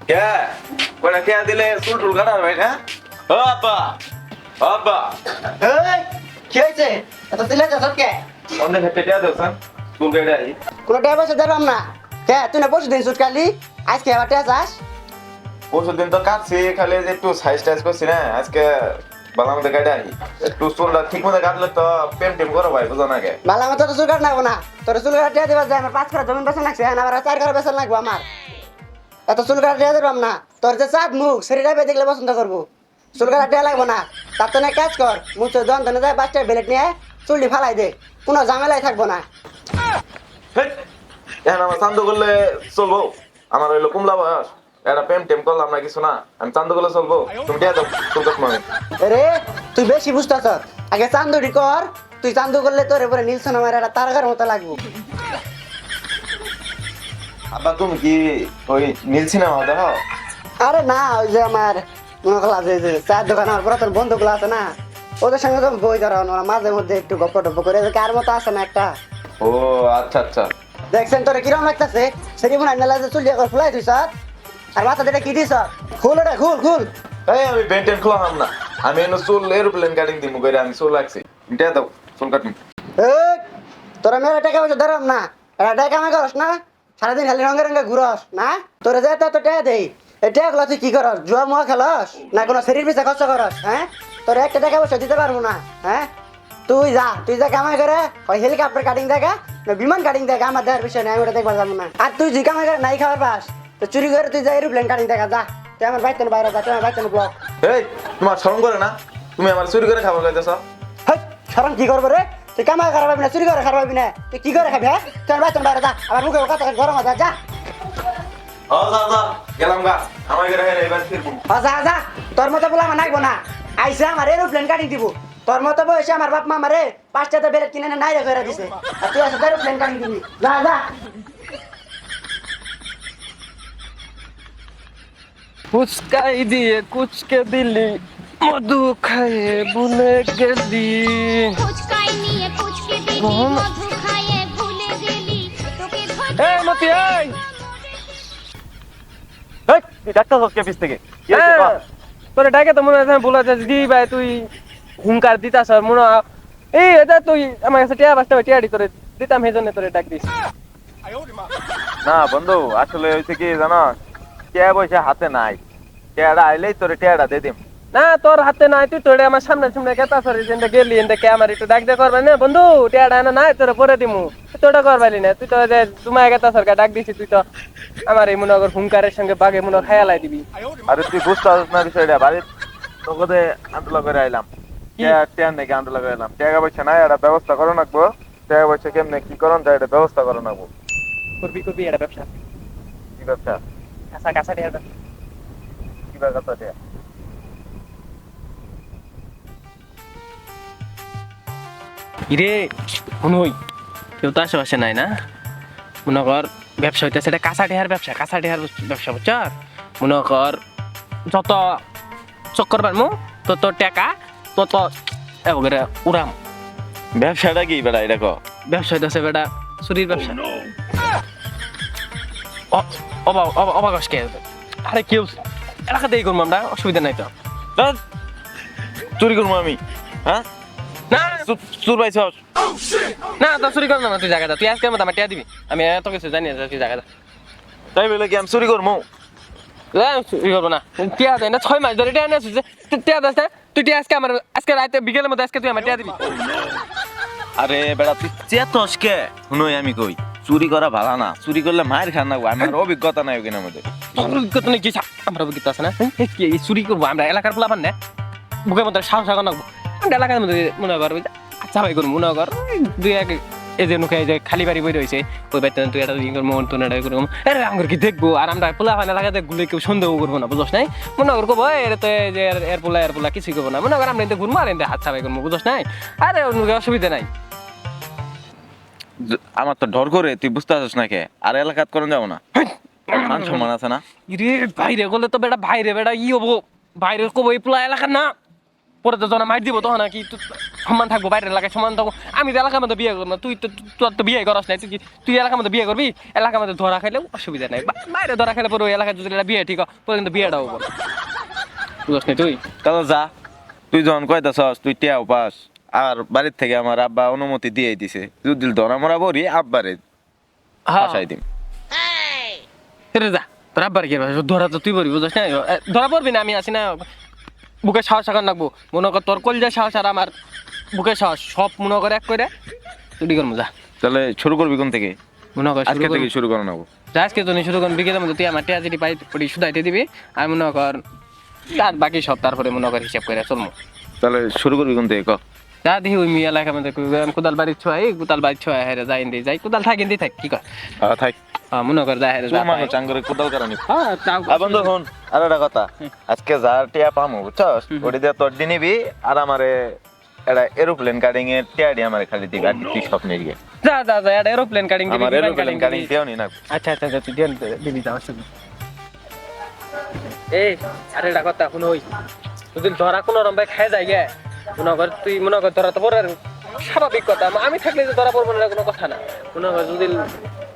কে? কয়টা কে দিলে চুল টুল কাটার ভাই হ্যাঁ? ও আব্বা আব্বা। এই কি হয়েছে? এত দিলে যাস কে? অন্য ক্ষেত্রে কে দেও সান চুল কেটে আই কোনো টাকা পয়সা দিলাম না। কে তুই না পরশু দিন আজকে আবার টাকা চাস? পরশু দিন তো কাটছি খালি যে একটু সাইজ টাইজ করছি না আজকে বালা মধ্যে কেটে আই একটু চুলটা ঠিক মতো কাটলে তো পেম টেম করো ভাই বুঝো না কে? আমার তোর চুল কাট লাগবো না। তোর চুল কাটা টাকা দিবা যায় আমার পাঁচ কাটা জমি বেসন লাগছে আমার চার কাটা বেসন লাগবো আমার। এত চুল কাটা দিলাম না। তোর যে চাঁদ মুখ শরীরটা দেখলে পছন্দ করব। চুল কাটা টাকা লাগবো না। তার তো না কাজ কর। মুখ জন ধনে যায় পাঁচটা বেলেট নিয়ে চুলটি ফালাই দে। কোনো ঝামেলাই থাকব না। এখন আমার চান্দু করলে চলবো। আমার হইল কুমলা বয়স। একটা প্রেম টেম করলাম না কিছু না। আমি চান্দু করলে চলবো। তুমি দিয়ে দাও চুল কাটবো রে তুই বেশি বুঝতেছ। আগে চান্দুরি কর। তুই চান্দু করলে তোর এবারে নীলসন আমার একটা তারকার মতো লাগবো। আব্বা তুমি কি ওই নীল সিনেমা দেখো আরে না ওই যে আমার মনে করলাম যে চায়ের দোকান আমার পুরাতন বন্ধুগুলো আছে না ওদের সঙ্গে তো বই ধরা ওরা মাঝে মধ্যে একটু গপ্প টপ্প করে কার মতো আছে না একটা? ও আচ্ছা আচ্ছা। দেখছেন তোরে কিরম লাগতেছে? সেরি মনে হয় নেলা যে চুল দিয়ে ফুলাই তুই সব আর মাথা দিটা কি দিস খুল ওটা খুল খুল। এই আমি বেন্টেন খোলাম না। আমি এনে চুল এরোপ্লেন কাটিং দিমু করে আমি চুল লাগছি দিয়ে দাও চুল এই, তোরা মেয়েরা টাকা পয়সা ধরাম না এটা টাকা আমি করস না? সারাদিন খালি রঙে রঙে ঘুরস না? তোরা যে তো টাকা দেই এই টাকাগুলো তুই কি করস? জুয়া মুয়া খেলস? না কোনো শরীর পিছা খরচ করস হ্যাঁ? তোর একটা টাকা পয়সা দিতে পারব না হ্যাঁ? তুই যা তুই যা কামাই করে ওই হেলিকপ্টার কাটিং দেখা না বিমান কাটিং দেখা আমার দেওয়ার বিষয় নেই আমি ওটা দেখবার যাব না। আর তুই যে কামাই করে নাই খাবার পাস তো চুরি করে তুই যা এরোপ্লেন কাটিং দেখা যা। তুই আমার বাইক বাইরে যা তুই আমার বাইক ব্লক এই তোমার শরম করে না? তুমি আমার চুরি করে খাবার খাইতেছ? হেই, শরম কি করব রে? তুই কামাই খারাপ না চুরি করে খারাপ না। তুই কি করে খাবি হ্যাঁ? বাইক বাইরে যা। আমার মুখে কথা গরম আছে যা। যা যা। গেলাম গা। আমার করে হেরে এবার ফিরবো। ও যা যা। তোর মতো বলে আমার নাইবো না। আইসে আমার এরোপ্লেন কাটি দিব। তোর মতো বয়সে আমার বাপ মা আমারে পাঁচটাতে বেলেট কিনে নাই রে করে দিছে। আর তুই আসে এরোপ্লেন কাটি দিবি। যা যা। ফুচকাই দিয়ে কুচকে দিলি। মধু খায়ে ভুলে গেলি। এই মতি এই! এই তুই ডাক্তার হচ্ছে পিস থেকে? তোরে? ডাকে তো মনে হয় বলা দি ভাই তুই হুঙ্কার দিতাস মনে এই এটা তুই আমার কাছে টিয়া বাসটা টিয়াডি তোরে দিতাম সেই তোরে ডাক দিস। না বন্ধু আসলে হয়েছে কি জানো টিয়া পয়সা হাতে নাই। টিয়াটা আইলেই তোরে টিয়াটা দিয়ে দিম। না তোর হাতে নাই তুই তোরে আমার সামনে সামনে কেতা সরি যেটা গেলি এনতে কে আমার একটু ডাক দে করবে না? বন্ধু টিয়াডা না নাই তোরে পরে দিমু। তোটা করবালি না তুই তো যে তোমায় কেতা সরকার ডাক দিছি তুই তো আমার এই মনে কর হুঙ্কারের সঙ্গে বাঘে মনে খেয়ালাই দিবি। আরে তুই বুঝতে পারছিস না বিষয়টা বাড়ির তোকে আন্দোলন করে আইলাম। টিয়া টিয়া নাকি আন্দোলন করে আইলাম। টাকা পয়সা নাই একটা ব্যবস্থা করো নাকবো টাকা পয়সা কেমনে কি করন এটা ব্যবস্থা করো নাকবো করবি করবি এটা ব্যবসা। কি ব্যবসা? কাঁচা কাঁচা টিয়ার ব্যবসা। কি ব্যবসা টিয়া? ইরে শুনুই কেউ তো আশেপাশে নাই না? মনে কর ব্যবসা হইতেছে এটা কাঁচা টেহার ব্যবসা কাঁচা টেহার ব্যবসা বুঝছ? মনে কর যত চক্কর পারমু তত টাকা তত একবারে উড়াম। ব্যবসাটা কি বেড়া এটা কো? ব্যবসা হইতেছে বেটা চুরির ব্যবসা। অ- অবাক অবাক আসকে আরে কেউ এলাকাতেই করব আমরা অসুবিধা নাই তো। চুরি করব আমি হ্যাঁ? চুর- চুর পাইছ না তো চুরি কর না তুই জায়গা তুই আজকে আমার টিয়া দিবি। আমি এত কিছু জানি না তুই জায়গা তাই বলে কি আমি চুরি করব ই করব না। টিয়া দেয় না ছয় মাস ধরে টিয়া নিয়ে আসছিস টিয়া দাস না তুই টিয়া আজকে আমার আজকে রাতে বিকেলের মধ্যে আজকে তুই আমার টিয়া দিবি। আরে বেড়া তুই চেতস কে? শুনোই আমি কই চুরি করা ভালো না চুরি করলে মায়ের খান না আমার অভিজ্ঞতা নাই ওখানে তোর অভিজ্ঞতা নেই কি আমার অভিজ্ঞতা আছে না? এই চুরি করব আমরা এলাকার পোলা পান না? বুকের মধ্যে সাহস আগে নাকবো আমরা এলাকার মধ্যে মনে কর যে আচ্ছা ভাই মনে কর দুই এক এই যে নুকে যে খালি বাড়ি বই রয়েছে ওই বাড়িতে তুই একটা দিন করব তুই একটা করব আরে আমার কি দেখব? আর আমরা পোলা পান এলাকাতে গুলো কেউ সন্দেহ করব না বুঝস নাই? মনে কর কবো এর তো যে এর- পোলা এর পোলা কিছুই করব না। মনে কর আমরা এতে ঘুরবো আর এতে হাত ছাপাই করব বুঝস নাই? আরে ওর অসুবিধা নাই। আমার তো ডর করে তুই বুঝতে পারছিস না কে? আর এলাকাত করন যাব না। মান সম্মান আছে না? ইরে বাইরে গেলে তো বেটা বাইরে বেটা ই হব। বাইরে কবো এই পোলা এলাকার না। পরে তো জনা মাইর দিব তখন আর কি? তো- সম্মান থাকব বাইরের এলাকায় সম্মান থাকব। আমি তো এলাকার মধ্যে বিয়ে করব না তুই তো তোর তো বিয়ে করস নাই তুই তুই এলাকার মধ্যে বিয়ে করবি? এলাকার মধ্যে ধরা খাইলেও অসুবিধা নাই। বাইরে ধরা খাইলে পরে ওই এলাকায় যদি বিয়ে ঠিক পরে কিন্তু বিয়েটাও করব বুঝস নি তুই? তাহলে যা তুই যখন কইতাছস তুই টিয়াও পাস। আর বাড়ির থেকে আমার আব্বা অনুমতি দিয়ে দিছে। যদি ধরা মরা বরি আব্বারে ফাঁসাই দিম। যা তোর আব্বার কি ধরা তো তুই পড়বি বুঝছ না? ধরা পড়বি না আমি আছি না। বুকে সাহস এখন রাখব মনে কর তোর কলজা সাহস আর আমার বুকে সাহস। সব মনে করে এক করে। তুই করব যা। তাহলে শুরু করবি কোন থেকে? মনে কর আজকে থেকে শুরু করে নেব। যা আজকে তো শুরু করবি। বিকেলের মধ্যে তুই আমার টিয়া যদি পাই শুধাইতে দিবি। আর মনে কর আর বাকি সব তারপরে মনে কর হিসাব করে চলবো তাহলে শুরু করবি কোন থেকে ক? যা দেখি ওই মেয়ে এলাকার মধ্যে কোদাল বাড়ির ছোঁয়াই কোদাল বাড়ির ছোঁয়া হেরে যাই যাই। কোদাল থাকেন দি থাক কি কর? হ্যাঁ, থাক। হ্যাঁ, মনে কর যা হেরে যা তুই মানুষ চাঙ্গরে কোদাল কারণে। হ্যাঁ বন্ধু শুন আর একটা কথা। আজকে যার টিয়া পামু বুঝছস? ওটি দিয়ে তোর দিয়ে নিবি আর আমারে এটা এরোপ্লেন কাটিং এর টিয়াডি আমারে খালি দিবি আর তুই স্বপ্নে গিয়ে। যা যা যা এটা এরোপ্লেন কাটিং দিবি আমার এরোপ্লেন কাটিং কাটিং দিও নি না। আচ্ছা আচ্ছা আচ্ছা তুই দিন দিবি যাওয়ার সময় এই আরে এটা কথা শুনো ওই তুই ধরা কোনো যায় গে। মনে কর তুই মনে কর ধরা তো পড়ার স্বাভাবিক কথা। আমি থাকলে যে ধরা পড়ব না কোনো কথা না। মনে কর যদি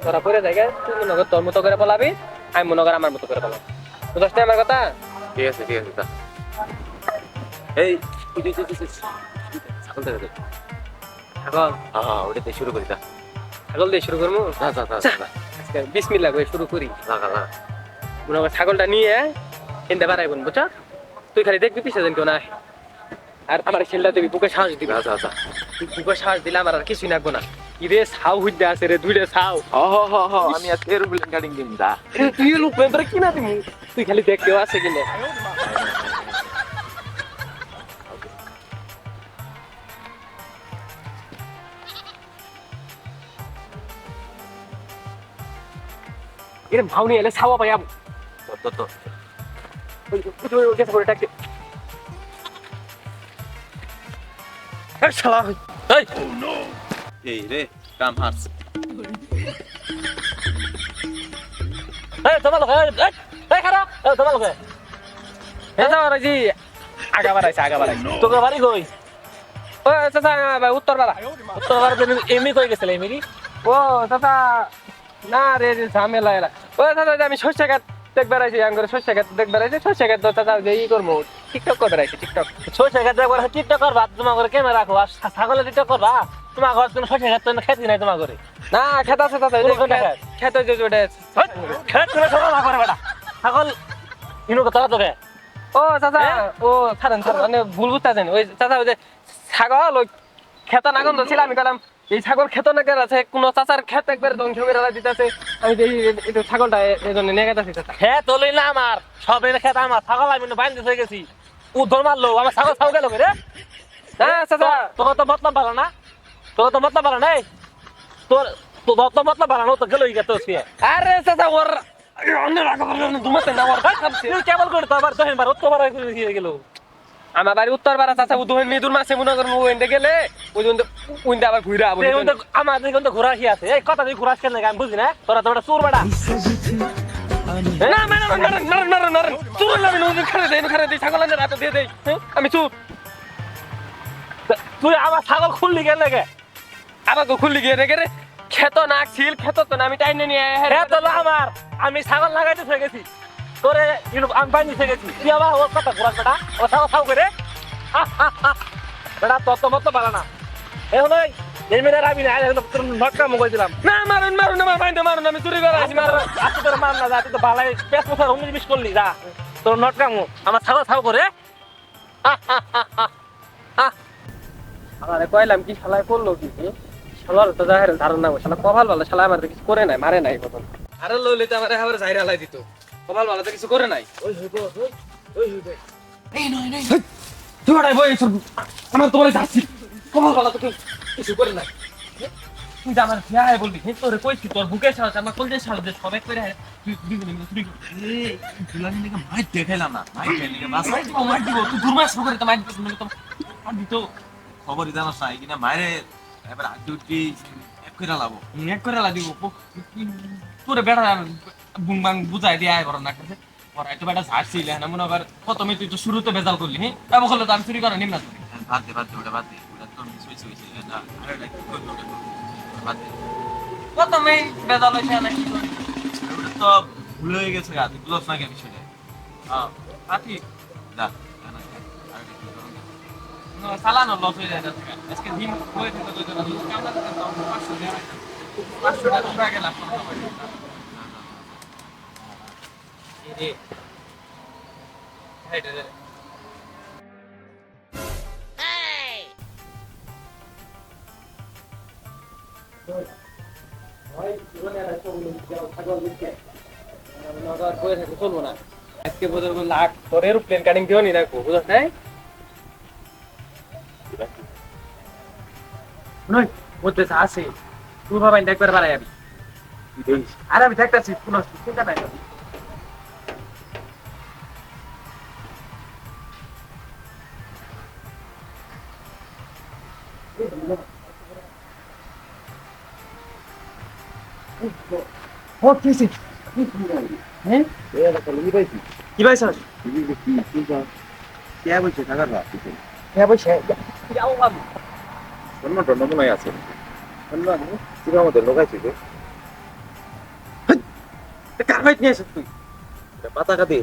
ধরা পড়ে যায় গে, তুই মনে কর তোর মতো করে পলাবি আমি মনে কর আমার মতো করে পলাবো। বুঝছ না আমার কথা? ঠিক আছে ঠিক আছে তা এই ছাগল দে। ছাগল? হ্যাঁ ওটাতে শুরু করি তা ছাগল দিয়ে শুরু করব? যা যা করে শুরু করি। যা মনে কর ছাগলটা নিয়ে কিনতে পারাইবন বুঝছ? তুই খালি দেখবি পিছিয়ে যেন কেউ না আর আমার ছেলেটা দিবি বুকে সাহস দিবি। যা। তুই বুকে সাহস দিলে আমার আর কিছুই লাগবো না। ইরে ছাও হুইতে আছে রে দুইটা ছাও হ হ হ হ আমি আজকে এরোপ্লেন কাটিং দিম এ, তুই লোক তোরা কি না দিবি তুই খালি দেখ কেউ আছে কিনে। এর ভাউনি এলে ছাওয়া পাই তো তো শালা। এই! এই রে কাম হারস এই তোমার লোক এই এই, এই খারাপ এই তোমার লোক এই তো রাজি আগা বাড়াইছে আগা বাড়াইছে তোকে বাড়ি কই ও চাচা ভাই উত্তর বাড়া তোর বাড়িতে এমনি কই গেছিল এমনি ও চাচা না রে ঝামেলা এলা ও চাচা আমি শস্য গাছ দেখবার আইছি আঙ্গুরে শস্য গাছ দেখবার আইছি শস্য গাছ তো চাচা যে ই করব টিকটক করবার আইছি টিকটক সরষে গাছ একবার টিকটক করবা তোমার ঘরে ক্যামেরা রাখো আর ছাগলে টিকটক করবা তোমার ঘর তুমি সরষে গাছ তো খেতে নাই তোমার ঘরে। না খেত আছে কোনটা খেত? যে ওটা খেত তুমি সরো না করে বেটা। ছাগল ইনু কথা তোকে। ও চাচা ও ছাড়েন ছাড়েন মানে ভুল বুঝতেছেন। ওই চাচা ওই যে ছাগল ওই খেত না গন্ধ ছিল আমি কলাম এই ছাগল খেত না কেন আছে? কোন চাচার খেত একবার ধ্বংস করে দিতেছে। আমি এই- এই ছাগলটা এই জন্য নিয়ে চাচা। খেত হলোই না আমার সব এনে খেত আমার। ছাগল আমি বাইন্দে হয়ে গেছি। উদ্ধর মারলো আমার ছাগল ছাগল গেল রে? না চাচা তোর তো মতলব ভালো না? তোর তো মতলব ভালো নাই? তোর তোর তো মতলব ভালো না তো গেল গেত আরে চাচা ওর হয়ে আমার বাড়ি উত্তর পাড়া চাচা উদয় নিদুর মাসে মনে করব ওইন্ডে গেলে ওই ওইন্ডে আবার ঘুরে তো ঘোরা কি আছে। এই কথা তুই ঘোরাস কেন আমি বুঝি না। তোরা তো চোর বেড়া ছাগল আনে রাতে দিয়ে দেই হ্যাঁ? আমি তুই আমার ছাগল খুললি কেন লাগে আবার তো খুললি গিয়ে রে খেত না ছিল খেত তো না আমি টাইনে নিয়ে হ্যাঁ আমার আমি ছাগল লাগাইতে থেকে গেছি তোরে আমি বাইনি থেকে গেছি তুই আবার ওর কথা ঘোরাস বেটা ও ছাগল ছাগল করে বেটা তোর তো মতো ভালো না এখন মেয়েরা আমি না তোর নটকা মুখ দিলাম। না মারুন মারুন আমার বাইন্দে মারুন আমি চুরি করে আসি মারুন। আজকে তোর মার না যা তুই তো ভালাই পেট পোষার উনিশ বিশ করলি যা তোর নটকা মুখ আমার ছাগল ছাগল করে। আমারে কইলাম কি শালায় করল কি শালার তো জাহের ধারণা না শালা কপাল ভালো শালা আমার কিছু করে নাই মারে নাই প্রথম। আরে লইলে তো আমারে আবার জাহির হালাই দিত। কপাল ভালো তো কিছু করে নাই। ওই হইব ওই হইব এই নয় নয়। তুই বই আমার তোমার যাচ্ছি কপাল ভালো তো কিছু করে নাই। তুই যে আমার ফিয়ায় বলবি হে তোরে কইছি তোর বুকে সাহস আমার কলজে সাহস যে সবাই করে তুই দুই মিনিট চুরি কর। দুলানি লিগে মাইট দেখাইলাম না মাইট লিগে বাস মার দিব মার দিব তুই দুর্মাস করে তো মার দিস তো মার দিত। খবরই জানাস না কিনা মায়ের এবার আগে উঠি এক করে লাবো এক করে লা দিব তোরে বেড়া বুং বাং বুঝাই দিয়ে আয় বড় না কাছে পড়াই তো বেটা ঝাড়ছিল না মনে কর প্রথমে তুই তো শুরুতে বেজাল করলি হ্যাঁ তারপর তো আমি চুরি করা নিম না। বাদ দে বাদ দে ওটা বাদ দে। প্রথমেই বেজাল হয়েছে না কি তো ভুল হয়ে গেছে গা তুই বুঝছ না কে বিষয়টা হ্যাঁ তা ঠিক না না, না, আর এটা কি করবি? No, চালানো লস হয়ে যায় আজকে দিন হয়ে যেতে হইতো না। যদি কামলা থাকে তাও পাঁচশো দেওয়া হয় না। পাঁচশো টাকা পুরা গেলাম, কোনো সময় নেই। এই রে। এই রে চলবো না। আজকে বোধহয় লাখ তোর এরোপ্লেন কাটিং দিও নি বুঝছ নাই? আছে। তুই ভাবাই একবার বাড়াই আমি আর আমি দেখতেছি কোনো চিন্তা নাই। কি ভাই স্যার? কে বলছে? থাকার রাত হ্যাঁ বসে যাও আমি অন্য টন্য মনে হয় আছে তুই আমাদের লোকাইছিস কার ভাই নিয়ে এসে তুই। পাতা কাটি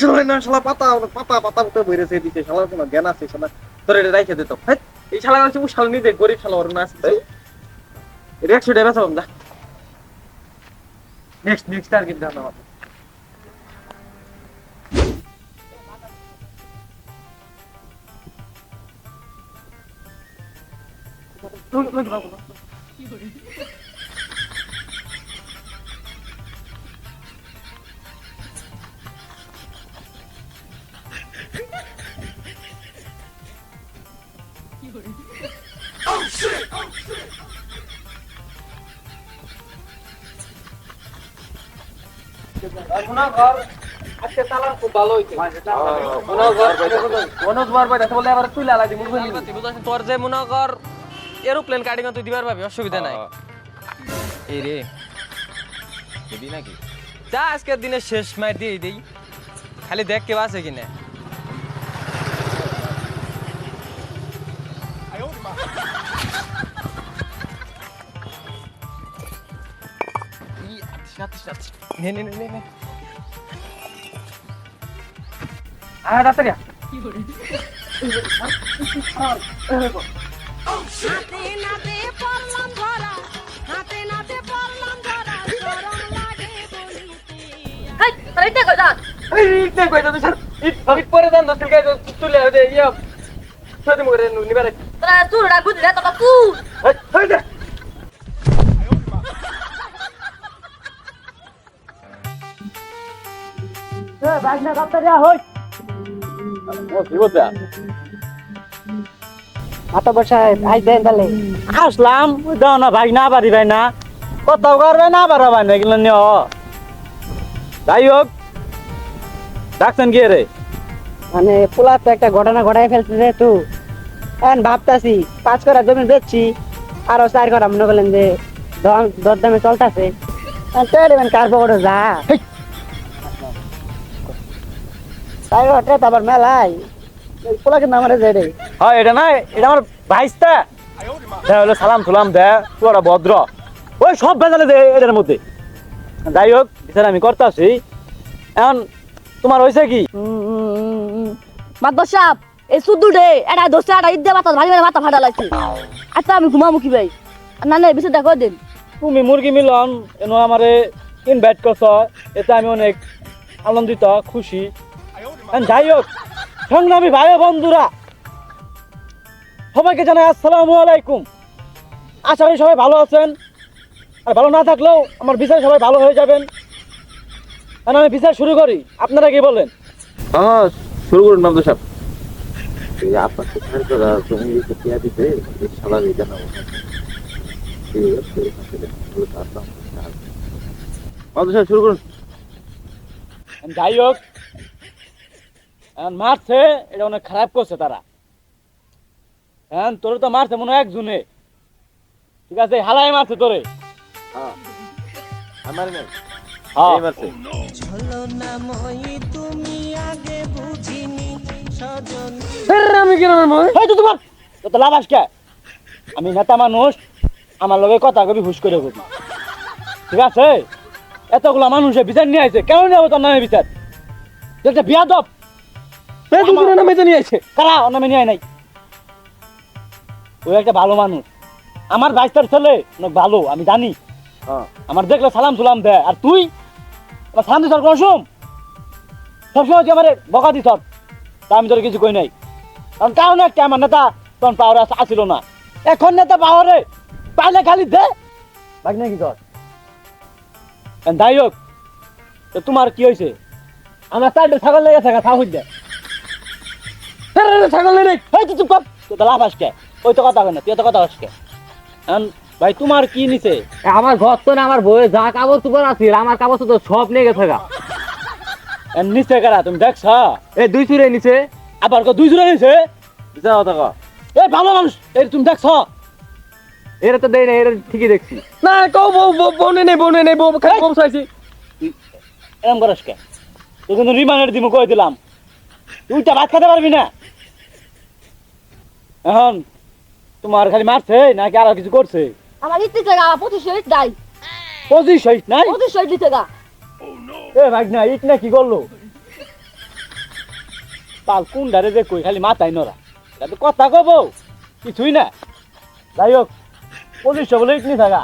শালা না শালা পাতা পাতা পাতা উঠে বেরেছে দিতে শালার কোনো জ্ঞান আছে শালা। তোর এটা রাইখে দিত হ্যাঁ এই শালা ও শালা নিতে গরিব শালা ওর না আছে। এটা একশো টাকা Next, next'ler gibi bir adam. Dur, dur, dur. আমার আজকে চালান খুব ভালো হইছে তোর যে মনে কর এরোপ্লেন কাটিং তুই দিবার পাবি অসুবিধা নাই। এই রে। দিবি নাকি? যা আজকের দিনে শেষ মাই দিয়ে দেই। খালি দেখ কেউ আছে কিনা। নে, নে, নে, নে, আয়, তাড়াতাড়ি আয়। হাতে নাতে পড়লাম ধরা হাতে নাতে পড়লাম ধরা গরম লাগে বলিতে এই, ইট নেই কইতা তুই স্যার। ইট, ইট পরে যান, দশ টাকা তুলে দে, ইয়ে, সত্যি মুখে নিবার আছে। এই, এই দে। হাত বসায় আই দেন তাহলে। আসলাম দাও না ভাই না পারি ভাই না। কত করবে না পারো ভাই না এগুলো নিও যাই হোক ডাকছেন কি রে? মানে পোলা তো একটা ঘটনা ঘটাই ফেলছে রে তু। এখন ভাবতাছি পাঁচ করা জমি বেচছি আরও চার করা মনে করলেন যে দর দামে চলতেছে। কার পকেটে যা। চার ঘটে তারপর মেলাই পোলা কিন্তু আমার যে রে। হ্যাঁ এটা না এটা আমার ভাইস্তা। দে হলো সালাম সালাম দে তোরা ভদ্র। ওই সব ভেজালে দে এটার মধ্যে। যাই হোক বিচার আমি করতেছি। এখন তোমার হয়েছে কি? মাতবার সাপ এই শুধু ডে এটা দোষে এটা ইদ্যা মাথা ভারী মাথা ফাটা লাগছে। আচ্ছা আমি ঘুমামু কি ভাই? না না বিষয়টা করে দিন? তুমি মুরগি মিলন এনো আমারে ইনভাইট করছ এতে আমি অনেক আনন্দিত খুশি। যাই হোক সংগ্রামী ভাই বন্ধুরা সবাইকে জানাই আসসালামু আলাইকুম। আশা করি সবাই ভালো আছেন। আর ভালো না থাকলেও আমার বিচার সবাই ভালো হয়ে যাবেন। এখন আমি বিচার শুরু করি আপনারা কি বলেন? হ্যাঁ শুরু করুন নাম তো সব আপনার কোথায় করা তুমি টিয়া দিতে শালা দিতে না শুরু করুন। যাই হোক মারছে এটা অনেক খারাপ করছে তারা। এখন তোরে তো মারছে মনে হয় একজনে। ঠিক আছে হালাই মারছে তোরে। আমার নেই। হ্যাঁ। আরে আমি কেন মারবো? এই তো তোমার তো লাভ আমি নেতা মানুষ আমার লগে কথা কবি হুশ করে কবি। ঠিক আছে? এতগুলা মানুষে বিচার নিয়ে আইছে কেন নেব তোর নামে বিচার? বিয়া দপ এই দুপুরে নামে তো নিয়ে আইছে কারা ওর নামে নিয়ে নাই। ওই একটা ভালো মানুষ। আমার বাইশটার ছেলে অনেক ভালো আমি জানি। আমার দেখলে সালাম সুলাম দে। আর তুই? আমার সালাম দিস সবসময় তুই আমার বকা দিস তা আমি তোর কিছু কই নাই। কারণ কারণ একটা আমার নেতা তখন পাওয়ারে আসিল না। এখন নেতা পাওয়ারে পাইলে খালি দে। নাকি তোর? যাই হোক তোমার কি হয়েছে আমার চারটে ছাগল লেগে থাকা থাকুক দে। আরে ছাগল নেই এই তুই চুপ কর। তুই তো লাভ আসকে ওই তো কথা না তুই তো কথা আসকে ভাই তোমার কি নিছে? আমার ঘর তো না আমার যা আছে আমার তো সব নিয়ে গেছে গা এখন নিচে কারা তুমি দেখছ? এই দুই চুরে নিছে। আবার কো দুই। এই ভালো মানুষ এই তুমি দেখছ? এরা তো দেয় না এরা ঠিকই দেখছি। না বউ- বউ নেই বউ নেই বউ খালি বউ চাইছি। এরকম করস কে? তুই কিন্তু রিমান্ডের দিমু কই দিলাম। তুই তো ভাত খেতে পারবি না? এখন তোমার খালি মারছে নাকি আরও কিছু করছে? আমার ইচ্ছে জায়গা পঁচিশ শহীদ দাই পঁচিশ শহীদ নাই? পঁচিশ শহীদ দিতে গা। এ ভাই না ইট না কি করল? পাল কোন ধারে যে কই খালি মাথায় নরা এটা তো কথা কব কিছুই না। যাই হোক পঁচিশশো বলে ইট নি থাকা।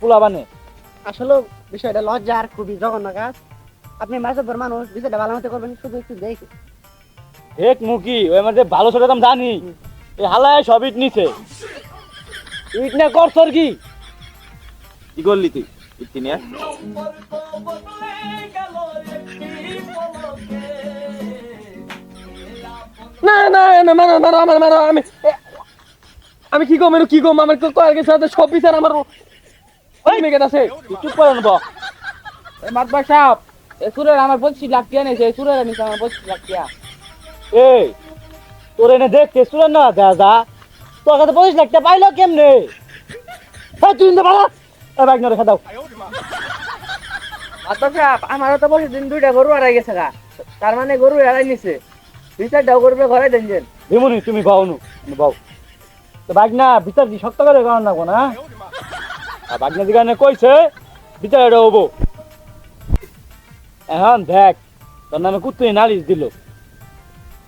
পোলা বানে। আসলে বিষয়টা লজ্জার খুবই জঘন্য কাজ। আপনি মাছের পর মানুষ বিষয়টা ভালো মতো করবেন শুধু একটু দেখে। এক মুখি ওই মধ্যে ভালো ছোট দাম জানি। হালায় সব ইট নিছে। ইট না করছর কি? কি করলি তুই? ইতি নিয়ে না না না মারো আমার মারো আমি আমি কি কম কি কম আমার কয়েক হাতে সব বিচার আমার ওই! মেগে আছে চুপ করে নেব মাতবা সাহেব এ সুরের আমার পঁচিশ লাখ টিয়া নেছে সুরের নিচে আমার লাখ টিয়া এই! তোর এনে দেখ কেসুর না যা তোর কাছে পঁচিশ লাখ টাকা পাইলো কেমনে? হ্যাঁ তুই পারো এ বাইক না রেখে দাও। সাহেব আমারও তো দিন দুইটা গরু হারাই গেছে গা। তার মানে গরু হারাই নিছে। দুই চারটাও গরু ঘরে দেন যেন। দিমুনি তুমি বাও নু বাও তো বাইক না বিচার দি শক্ত করে কারণ রাখব না আর বাইক না দিগানে কইছে বিচার এটা হব এখন দেখ তোর নামে কুত্তুই নালিশ দিল।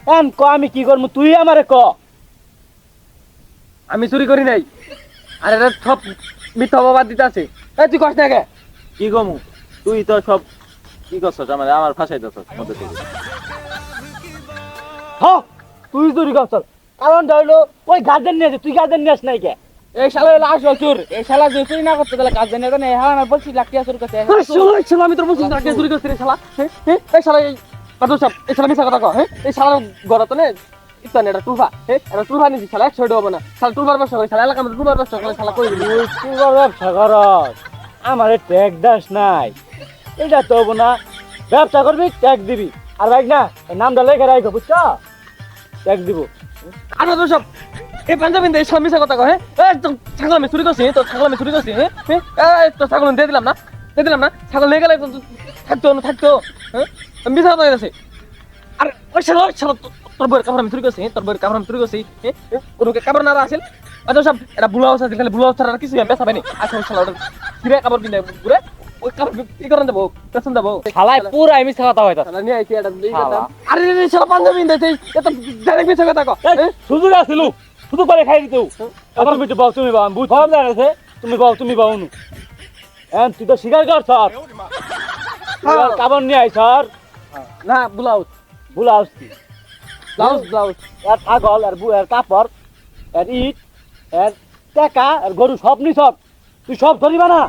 এখন ক আমি কি করব তুই আমারে ক। আমি চুরি করি নাই। আর এটা সব মিথ্যা অপবাদ দিতে আছে এই তুই কষ্ট না কে? কি কমু? তুই তো সব কি করছস আমার? আমার ফাঁসাই ফাঁসাইতেছস মধ্যে থেকে। হ তুই চুরি করছ কারণ হইল ওই গার্জেন নিয়ে আছে, তুই গার্জেন নিয়ে আস নাই কে? এই শালা হলো আসল চোর। এই শালা যদি চুরি না করতে তাহলে কাজ জানি না। হ্যাঁ আমার পঁচিশ লাখ টিয়া চুরি করতে। আরে শালা, আমি তোর বলছি না কে চুরি করছিস রে শালা। হ্যাঁ হ্যাঁ এই শালা এই সাহেব কথা এই গড়া তো ইতান এটা টুলফা। হ্যাঁ এটা টুলফা নিছি শালা একশো হবে না। শালা টুলফার ব্যবসা করে শালা এলাকা মধ্যে টুলফার ব্যবসা করে শালা করে দিবি তুই তুই ব্যবসা করস আমার ট্যাগ দাস নাই। এটা তো হব না ব্যবসা করবি ট্যাগ দিবি। আর ভাই না নামটা লেখে রাখো বুঝছ? ট্যাগ দিব। আর মাদু সাহেব এই পাঞ্জাবি এই কথা হ্যাঁ ছাগল আমি চুরি করছি তো ছাগল আমি চুরি করছি হ্যাঁ তো ছাগল দিয়ে দিলাম না দিয়ে দিলাম না। ছাগল নিয়ে গেলে থাকতো না থাকতো হ্যাঁ আমি মিছা কথা কইতাছি আর ওই শালা ওই শালা তো- তোর বইয়ের কাপড় আমি চুরি করছি তোর বইয়ের কাপড় আমি চুরি করছি ওরকে কাপড় না আসেল আচ্ছা সব এটা বুলা অবস্থা আছে খালি বুলা অবস্থা আর কিছু আমি বেচা পাইনি আচ্ছা ওই শালা ওটা কিরে কাপড় কিনে ঘুরে ওই কাপড় কি করেন যাব? পেছন যাব। শালাই পুরা মিছা কথা হইতা শালা নিয়ে আইছি এটা দিয়ে শালা। আরে রে শালা পাঞ্জাবি দিতে এত ডাইরেক্ট মিছা কথা কও? সুযোগ আছিল। শুধু করে খাই দিতেও আবার বিটু বাউ তুমি বাউ বুঝ ভাব জানাছে তুমি বাউ তুমি বাউ নু। এন তুই তো স্বীকার কর স্যার কাবন নিয়ে আই স্যার না ব্লাউজ ব্লাউজ কি? ব্লাউজ ব্লাউজ এর ছাগল আর এর কাপড় এর ইট এর টাকা আর গরু সব নি সব। তুই সব ধরিবা না?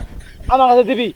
আমার কাছে দিবি।